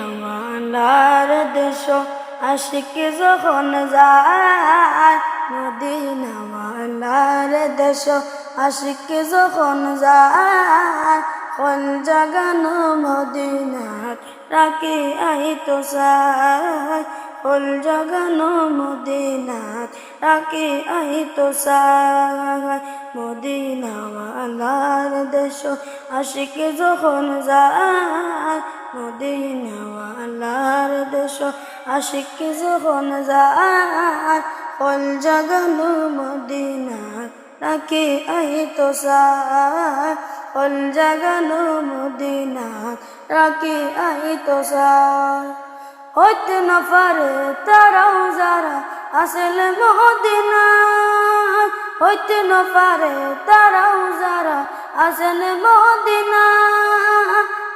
মদিনাওয়ালার দেশ আশিক যখন যায় মদিনাওয়ালার দেশ আশিক যখন যায় কল জাগানো মদিনার রাখি আই তো সাই? কল জাগানো মদিনার রাখি আই তো সাই? মদিনাওয়ালার দেশ আশিক যখন যায় মদিনাওয়ালার দেশ, আশিক যখন যায় কল জাগানো মদিনার রাখি আই তো সাই কল জাগানো মদিনার রাখি আই তো সাই হইতে না পারে তারাও যারা আসলে মদিনা হইতে না পারে তারাও যারা আসলে মদিনা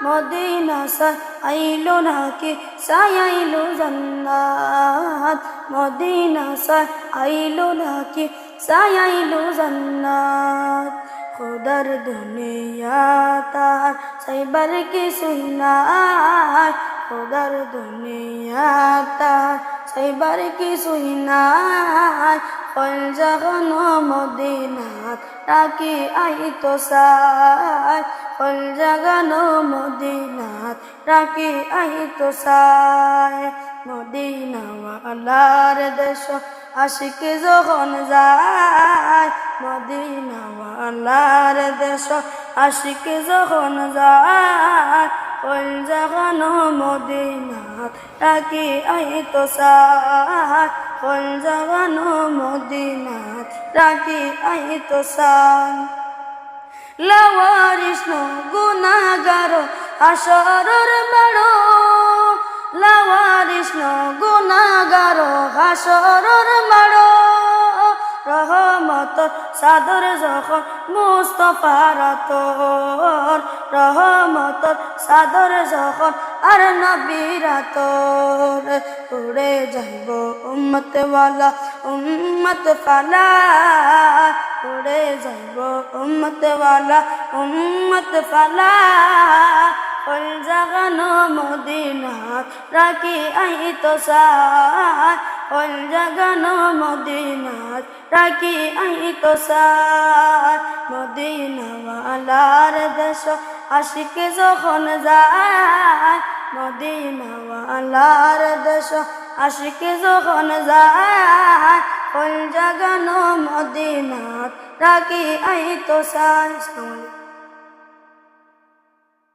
মদিনা সাই আইলো নাকি? সাই আইলো জান্নাত। মদিনা সাই আইলো নাকি? সাই আইলো জান্নাত। খোদার দুনিয়া তার সাইবার কি সুইনার খোদার দুনিয়া তার সাইবার কি সুইনার কল যখন মদিনাত রাখি আই তো সাই। কল জাগানো মদিনাত রাখি আই তো সাই। মদিনাওয়ালার দেশ আশিক যখন যায়, মদিনাওয়ালার দেশ আশিক যখন যায় কল জাগানো মদিনাত রাখি আই তো সাই। কল জাগানো মদিনাত রাখি আই তো সাই লাওয়ারিস গুনাগার হাসরর বড় লাওয়ারিস গুনাগার হাসরর বড় রহমত সাদর যখন মুস্তফার তোর রহমত সাদর যখন আর নবীরা তোর উড়ে যাইব, উম্মত ওয়ালা, উম্মত ফালা। উড়ে যাইব, উম্মত ওয়ালা, উম্মত ফালা। কল জাগানো মদিনা রাখি আই তো সাই কল জাগানো মদিনাত রাখি আই সাই মদিনাওয়ালার দেশ আশিক যখন যায়, মদিনাওয়ালার দেশ আশিক যখন যায় কল জাগানো মদিনাত রাখি আই তো সাই